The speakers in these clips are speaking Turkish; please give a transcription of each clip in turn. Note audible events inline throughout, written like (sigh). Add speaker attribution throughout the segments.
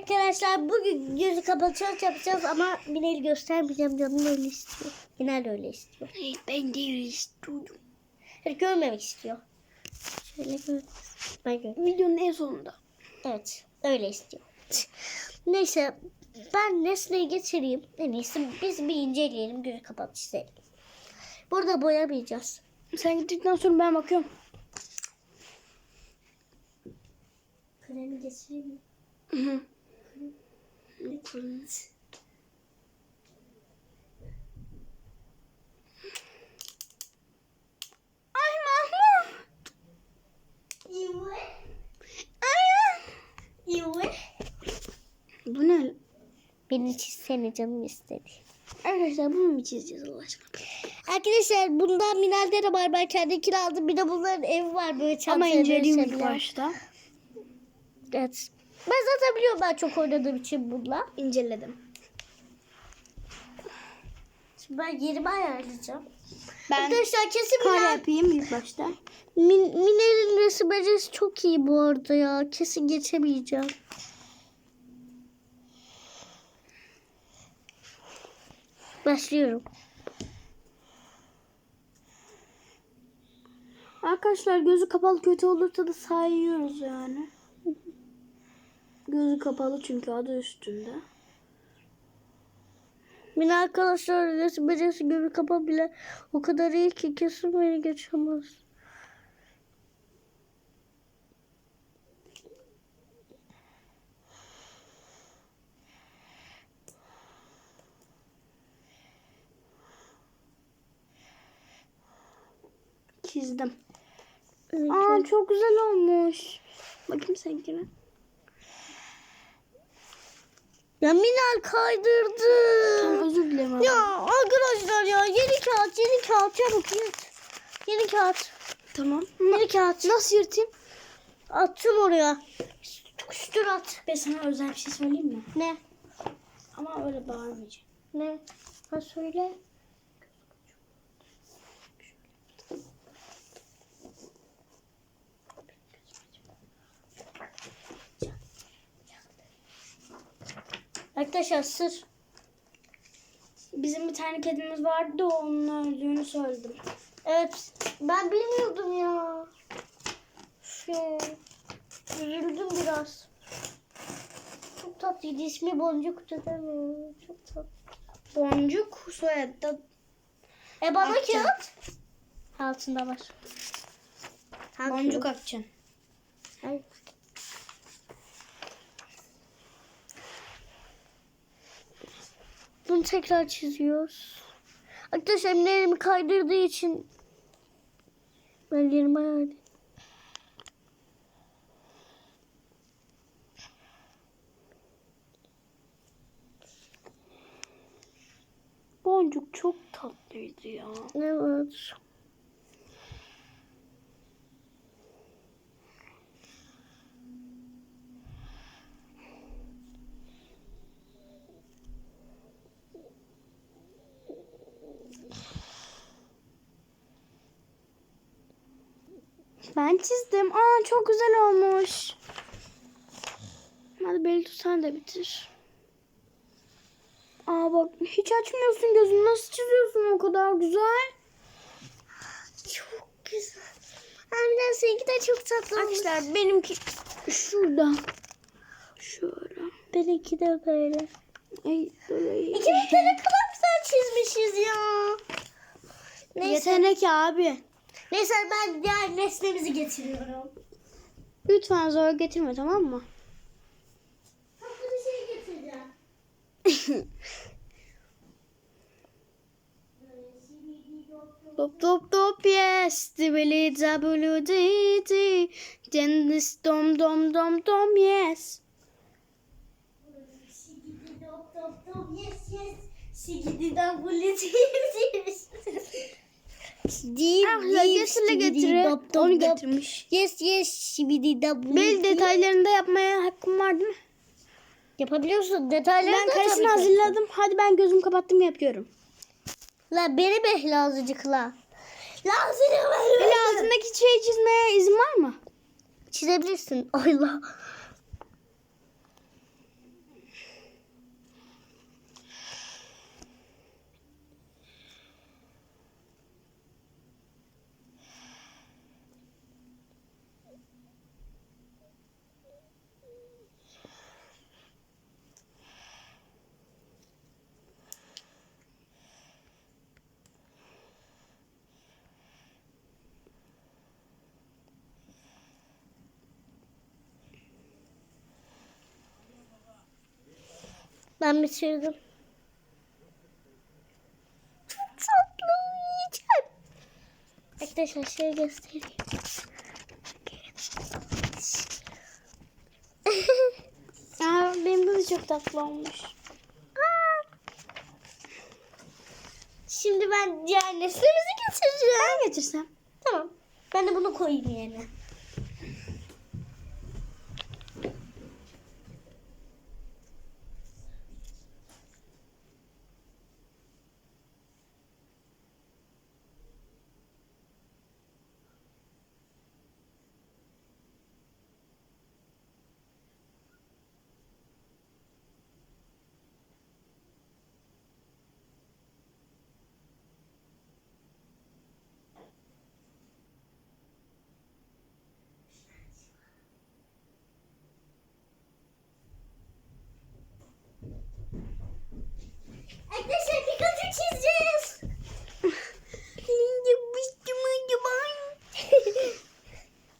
Speaker 1: Arkadaşlar bugün gözü challenge yapacağız ama Minel'i göstermeyeceğim canım öyle istiyor. Minel öyle istiyor.
Speaker 2: Evet, ben de öyle istiyorum.
Speaker 1: Hadi görmemek istiyor. Şöyle gör. Ben gör.
Speaker 2: Videonun en sonunda.
Speaker 1: Evet öyle istiyor. Neyse ben nesneyi getireyim. En iyisi biz bir inceleyelim gözü çizelim. Burada boyamayacağız.
Speaker 2: Sen gittikten sonra ben bakıyorum.
Speaker 1: Kalemi getireyim mi?
Speaker 2: Hı hı. Kurun? Ay Mahmut. Bu ne?
Speaker 1: Beni çizsene canım istedi.
Speaker 2: Arkadaşlar bunu mu çizeceğiz Allah aşkına?
Speaker 1: Arkadaşlar bundan Minel'de de var. Ben kendikini aldım. Bir de bunların evi var böyle
Speaker 2: Ama
Speaker 1: çantaya
Speaker 2: inceleyeyim ilk
Speaker 1: dönüşebilen.
Speaker 2: başta.
Speaker 1: Evet. Ben zaten biliyorum ben çok oynadığım için bununla.
Speaker 2: İnceledim.
Speaker 1: Şimdi ben yerimi ayarlayacağım.
Speaker 2: Ben
Speaker 1: Arkadaşlar kesin
Speaker 2: kare
Speaker 1: Minel,
Speaker 2: yapayım ilk başta.
Speaker 1: Min, Minel'in resim becerisi çok iyi bu arada ya. Kesin geçemeyeceğim. Başlıyorum.
Speaker 2: Arkadaşlar gözü kapalı kötü olursa da sayıyoruz yani. Gözü kapalı çünkü adı üstünde.
Speaker 1: Mine arkadaşlar resim becerisi göbek kapağı bile o kadar iyi ki kesin beni geçemez.
Speaker 2: Çizdim.
Speaker 1: Evet.
Speaker 2: Aa çok güzel olmuş. Bakayım seninkine.
Speaker 1: Ya Minal kaydırdı.
Speaker 2: Tamam özür dilerim. abi.
Speaker 1: Ya arkadaşlar ya yeni kağıt yeni kağıt çabuk yırt. Yeni kağıt.
Speaker 2: Tamam.
Speaker 1: Yeni kağıt.
Speaker 2: Nasıl yırtayım?
Speaker 1: Attım oraya. Üstür at.
Speaker 2: Ben sana özel bir şey söyleyeyim mi?
Speaker 1: Ne?
Speaker 2: Ama öyle bağırmayacağım.
Speaker 1: Ne? Ha söyle. Arkadaşlar sır.
Speaker 2: Bizim bir tane kedimiz vardı da onun öldüğünü söyledim.
Speaker 1: Evet. Ben bilmiyordum ya. Üf ya. Üzüldüm biraz. Çok tatlıydı. İsmi Boncuk dedem. Çok tatlı.
Speaker 2: Boncuk soyadı
Speaker 1: E bana
Speaker 2: Akçan.
Speaker 1: kağıt. Altında var.
Speaker 2: Boncuk. Akçan.
Speaker 1: Ay. Bunu tekrar çiziyoruz. Arkadaşlar ellerimi kaydırdığı için ben yerimi ayarlayayım.
Speaker 2: Boncuk çok tatlıydı ya.
Speaker 1: Evet.
Speaker 2: Ben çizdim. Aa çok güzel olmuş. Hadi Belitu sen de bitir. Aa bak hiç açmıyorsun gözünü. Nasıl çiziyorsun o kadar güzel?
Speaker 1: Çok güzel. Harbiden seninki de çok tatlı.
Speaker 2: Arkadaşlar benimki şurada. Şöyle.
Speaker 1: Benimki de böyle.
Speaker 2: Ay, böyle.
Speaker 1: İkimiz de ne kadar güzel çizmişiz ya. Neyse.
Speaker 2: Yetenek abi.
Speaker 1: Neyse ben diğer nesnemizi getiriyorum.
Speaker 2: Lütfen zor getirme tamam mı?
Speaker 1: Tatlı bir şey getireceğim.
Speaker 2: Top top top yes. Dibili dabulu di di. Dendis dom dom dom dom yes.
Speaker 1: Sigidi dop dop dop yes yes. Sigidi dop bulit
Speaker 2: Arkadaşlar getirle getire. Onu getirmiş.
Speaker 1: Yes yes şibidi dop
Speaker 2: Bel detaylarını da yapmaya hakkım var değil mi?
Speaker 1: Yapabiliyorsun detayları
Speaker 2: Ben
Speaker 1: da
Speaker 2: karesini hazırladım. Hadi ben gözümü kapattım yapıyorum.
Speaker 1: La beni be lazıcık la. Lazıcık
Speaker 2: Böyle altındaki şeyi çizmeye izin var mı?
Speaker 1: Çizebilirsin. Ay Ben bitirdim. Çok tatlı yiyeceğim. Arkadaşlar şöyle göstereyim. (laughs)
Speaker 2: Aa, benim de çok tatlı olmuş.
Speaker 1: Şimdi ben diğer nesnemizi getireceğim.
Speaker 2: Ben getirsem.
Speaker 1: Tamam. Ben de bunu koyayım yerine. Arkadaşlar Pikachu çizeceğiz.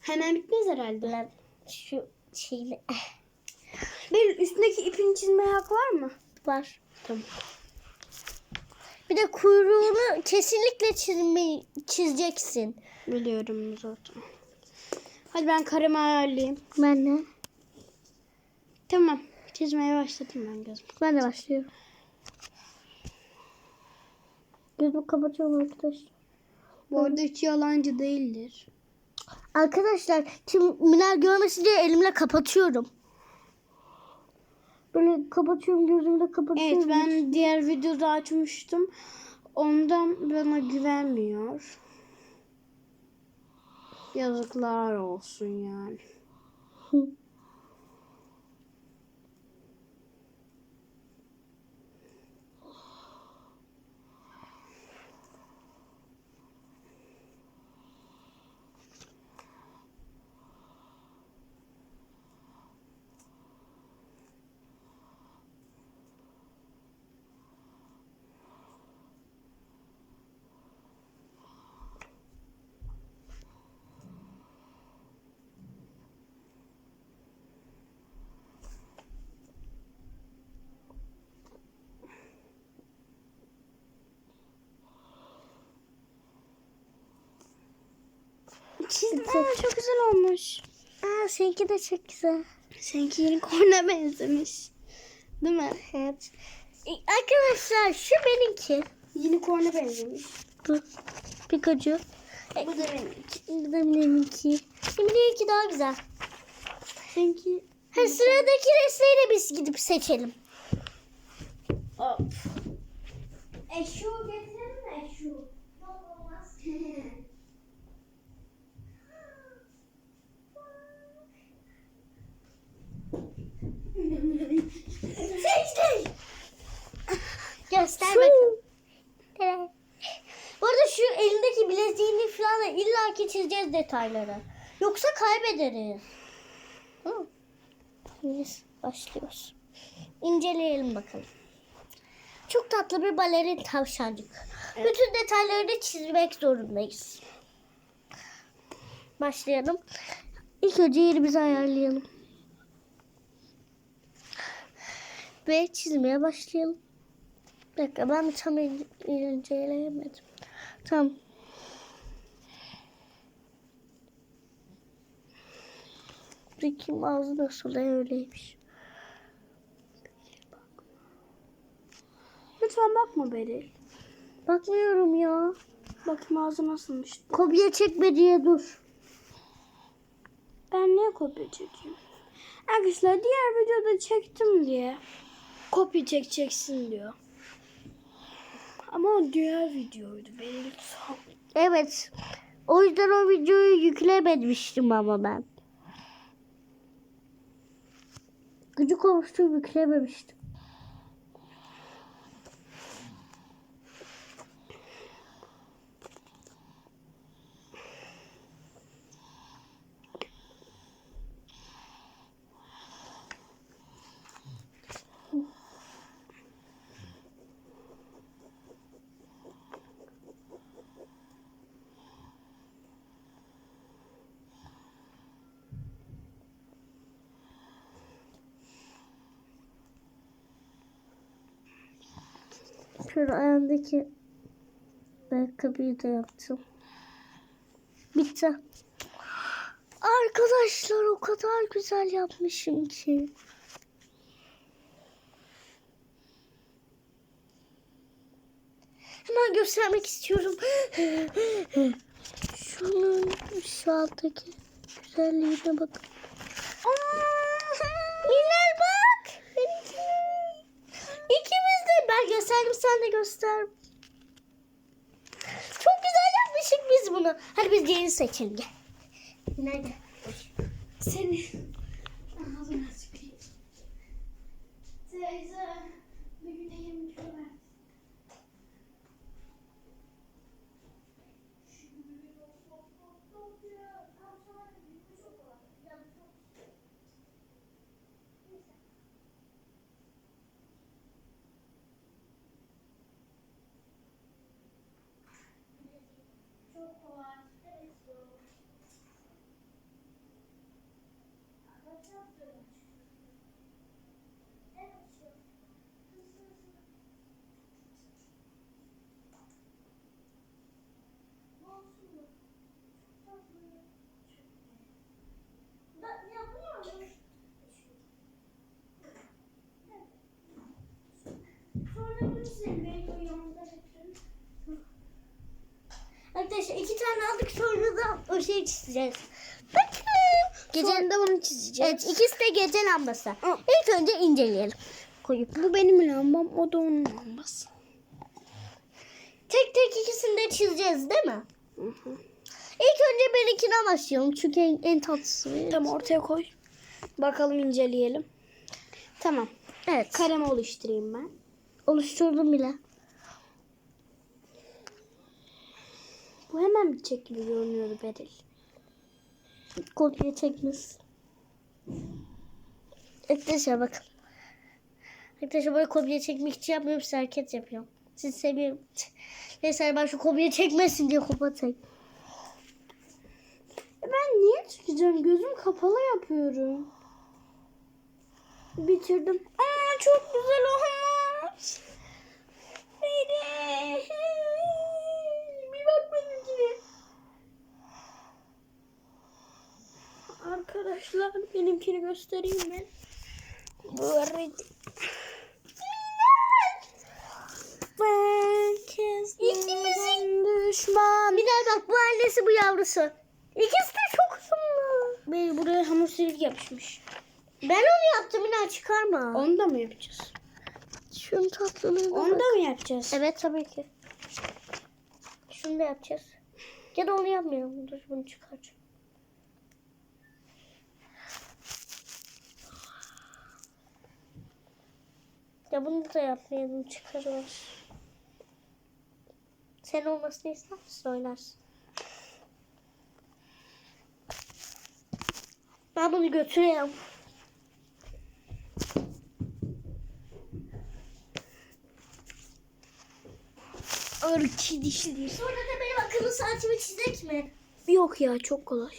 Speaker 2: Hemen
Speaker 1: Lan şu şeyle (laughs)
Speaker 2: Bir üstündeki ipini çizmeye hak var mı?
Speaker 1: var.
Speaker 2: Tamam.
Speaker 1: Bir de kuyruğunu kesinlikle çizmeyi çizeceksin.
Speaker 2: Biliyorum zaten. Hadi ben karımı ayarlayayım.
Speaker 1: Ben de.
Speaker 2: Tamam. Çizmeye başladım ben gözüm.
Speaker 1: Ben de başlıyorum. Gözümü kapatıyorum arkadaşlar.
Speaker 2: Bu arada hiç yalancı değildir.
Speaker 1: Arkadaşlar kim Minel görmesin diye elimle kapatıyorum. Böyle kapatıyorum gözümü de kapatıyorum.
Speaker 2: Evet ben diğer videoda açmıştım. Ondan bana güvenmiyor. Yazıklar olsun yani. (laughs) Aa, çok güzel olmuş.
Speaker 1: Aa seninki de çok güzel.
Speaker 2: Seninki yeni korna benzemiş. Değil mi?
Speaker 1: Evet. E, Arkadaşlar şu benimki.
Speaker 2: Yeni korna benzemiş.
Speaker 1: Bu Pikachu. E,
Speaker 2: Bu da benimki.
Speaker 1: Bu da benimki. Benimki daha güzel.
Speaker 2: Seninki...
Speaker 1: Ha, sıradaki resmleri de biz gidip seçelim.
Speaker 2: Of. Eşu getirelim mi eşu?
Speaker 1: Seçtim. (laughs) Göster
Speaker 2: Şu.
Speaker 1: bakalım. Evet. Bu arada şu elindeki bileziğini falan da illaki çizeceğiz detayları. Yoksa kaybederiz. Tamam. Biz başlıyoruz. İnceleyelim bakalım. Çok tatlı bir balerin tavşancık. Bütün detayları da çizmek zorundayız. Başlayalım. İlk önce yerimizi ayarlayalım. Ve çizmeye başlayalım. Bir dakika ben tam in- inceleyemedim. Tamam. Bakayım ağzı nasıl da öyleymiş.
Speaker 2: Lütfen bakma Beril.
Speaker 1: Bakmıyorum ya.
Speaker 2: Bakayım ağzı nasılmış.
Speaker 1: Kopya çekme diye dur.
Speaker 2: Ben niye kopya çekeyim? Arkadaşlar diğer videoda çektim diye kopya çekeceksin diyor. Ama o diğer videoydu. Beni lütfen.
Speaker 1: Evet. O yüzden o videoyu yüklememiştim ama ben. Gıcık olmuştu yüklememiştim. Şöyle ayağındaki ayakkabıyı da yaptım. Bitti. Arkadaşlar o kadar güzel yapmışım ki. Hemen göstermek istiyorum. (gasps) Şunun şu alttaki güzelliğine bakın. Minel bak. Benimki. De ben gösterdim sen de göster. Çok güzel yapmışık biz bunu. Hadi biz diğerini seçelim. Nerede?
Speaker 2: Seni.
Speaker 1: Arkadaşlar iki tane aldık sonra da o şeyi çizeceğiz. Bakın. Gece...
Speaker 2: Sonra da bunu çizeceğiz.
Speaker 1: Evet ikisi de gece lambası. İlk önce inceleyelim. Koyup.
Speaker 2: Bu benim lambam, o da onun lambası.
Speaker 1: Tek tek ikisini de çizeceğiz değil mi?
Speaker 2: Hı hı.
Speaker 1: İlk önce benimkinden başlayalım çünkü en, en tatlısı.
Speaker 2: Tamam ortaya koy. Bakalım inceleyelim. Tamam.
Speaker 1: Evet.
Speaker 2: Karemi oluşturayım ben.
Speaker 1: Oluşturdum bile.
Speaker 2: Bu hemen bitecek gibi görünüyordu Beril.
Speaker 1: Kopya çekmiş. Arkadaşlar bakın. Arkadaşlar böyle kopya çekmek için yapmıyorum size hareket yapıyorum. Siz seviyorum. Neyse ben şu kopya çekmesin diye.
Speaker 2: E Ben niye çıkacağım? Gözüm kapalı yapıyorum. Bitirdim. Aa çok güzel olmuş. Beril. Bir bak benimkine. Arkadaşlar benimkini göstereyim ben. Bu arada.
Speaker 1: İkimizin-
Speaker 2: düşman.
Speaker 1: Bilal bak bu annesi bu yavrusu. İkisi.
Speaker 2: Bey buraya hamur silgi yapışmış.
Speaker 1: Ben onu yaptım Bilal çıkarma.
Speaker 2: Onu da mı yapacağız?
Speaker 1: Şunun tatlılığına
Speaker 2: Onu
Speaker 1: bak.
Speaker 2: da mı yapacağız?
Speaker 1: Evet tabii ki. Şunu da yapacağız. Ya da onu yapmayalım. Dur bunu çıkaracağım. Ya bunu da yapmayalım çıkarır. Sen olmasını ister misin oynarsın. Ben bunu götüreyim.
Speaker 2: Arki dişli değil.
Speaker 1: Sonra da benim akıllı saatimi çizek mi?
Speaker 2: Yok ya çok kolay.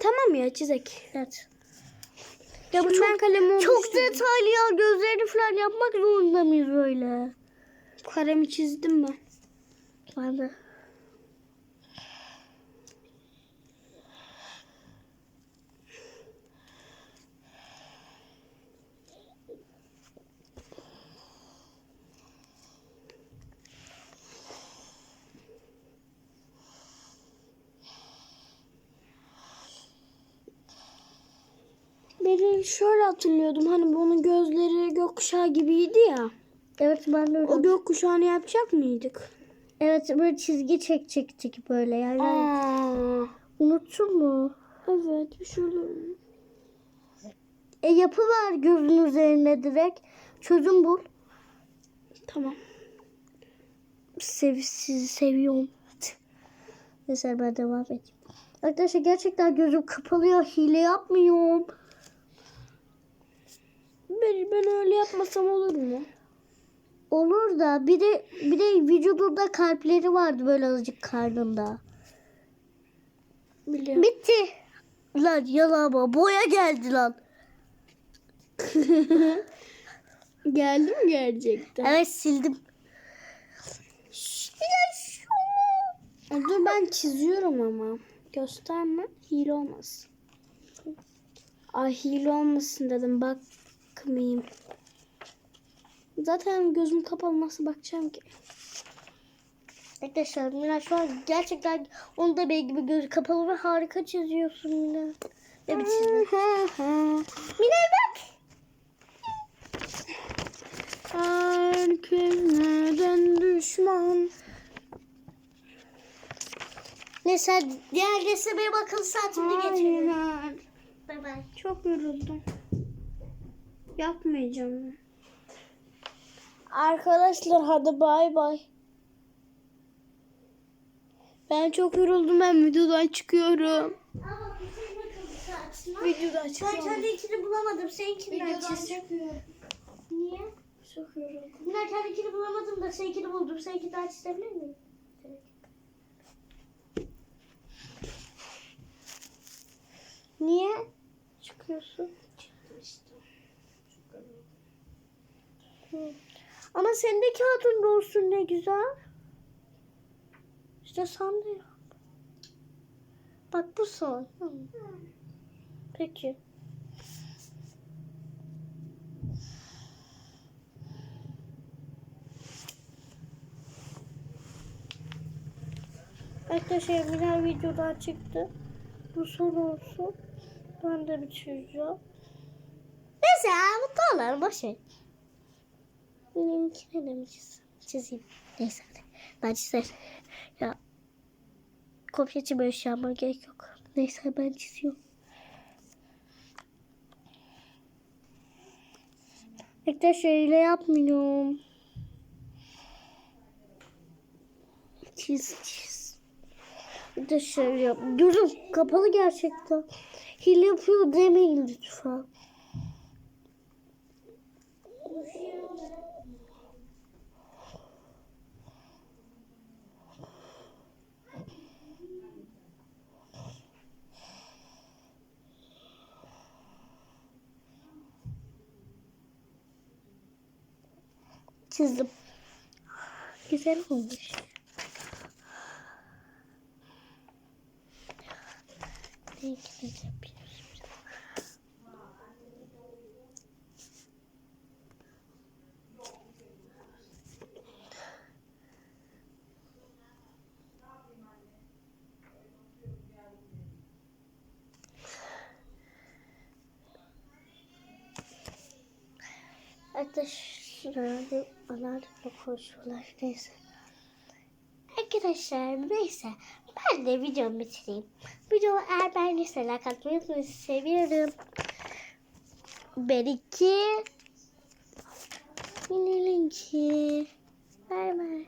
Speaker 2: Tamam ya çizek.
Speaker 1: Evet.
Speaker 2: Ya Şimdi ben kalemi
Speaker 1: Çok detaylı ya. Gözlerini falan yapmak zorunda mıyız öyle?
Speaker 2: Kalemi çizdim ben.
Speaker 1: Ben de.
Speaker 2: Ben şöyle hatırlıyordum hani bunun gözleri gökkuşağı gibiydi ya.
Speaker 1: Evet ben de öyle.
Speaker 2: O gökkuşağını yapacak mıydık?
Speaker 1: Evet böyle çizgi çekecektik böyle yani.
Speaker 2: Aa,
Speaker 1: Unuttun mu?
Speaker 2: evet şöyle.
Speaker 1: E yapı var gözün üzerine direkt. Çözüm bul.
Speaker 2: Tamam.
Speaker 1: Sev, sizi seviyorum. Neyse ben devam edeyim. Arkadaşlar gerçekten gözüm kapalı ya. Hile yapmıyorum.
Speaker 2: Ben, ben öyle yapmasam olur mu?
Speaker 1: Olur da bir de bir de vücudunda kalpleri vardı böyle azıcık karnında.
Speaker 2: Biliyorum.
Speaker 1: Bitti. Lan yalama boya geldi lan. (laughs)
Speaker 2: Geldi mi gerçekten?
Speaker 1: Evet sildim. Şu.
Speaker 2: Dur ben çiziyorum ama. Gösterme. Hile olmasın. Ay hile olmasın dedim. Bakmayayım. Zaten gözüm kapalı nasıl bakacağım ki?
Speaker 1: Arkadaşlar Mira şu an gerçekten onu da benim gibi gözü kapalı ve harika çiziyorsun Mira. (laughs) Ne bir çizdin? Mira bak.
Speaker 2: Herkes neden düşman?
Speaker 1: Neyse diğer resme benim akıllı saatimde geçelim.
Speaker 2: Hayır.
Speaker 1: Bay bay.
Speaker 2: Çok yoruldum. Yapmayacağım. Arkadaşlar hadi bay bay. Ben çok yoruldum ben videodan çıkıyorum.
Speaker 1: Ama var.
Speaker 2: Videodan
Speaker 1: Ben
Speaker 2: çıkıyorum.
Speaker 1: kendikini bulamadım. Seninkinden
Speaker 2: Videodan çıkıyorum.
Speaker 1: Niye?
Speaker 2: Çok yoruldum.
Speaker 1: Mira kendikini bulamadım da seninkini buldum. Seninki daha çizebilir miyim? Niye? Çıkıyorsun. Ama senin de kağıdın da olsun ne güzel. İşte sen. Bak bu son. Hı. Peki. Arkadaşlar Miner videodan çıktı. Bu son olsun. Ben de bitireceğim. Neyse ya mutlu olalım boş ver. Benimkine de mi çiz- çizeyim? Neyse. Ben çizerim. Ya kopya böyle şey yapmama gerek yok. Neyse ben çiziyorum. Arkadaşlar öyle yapmıyorum. Çiz çiz. Bir de şöyle yap. Gözüm kapalı gerçekten. Hile yapıyor demeyin lütfen. Çizdim. Güzel olmuş. Arkadaşlar onlar da konuşuyorlar neyse. Arkadaşlar neyse ben de videomu bitireyim. Video eğer beğenirse like atmayı unutmayın. Seviyorum. Benimki. Benimki. Bay bay.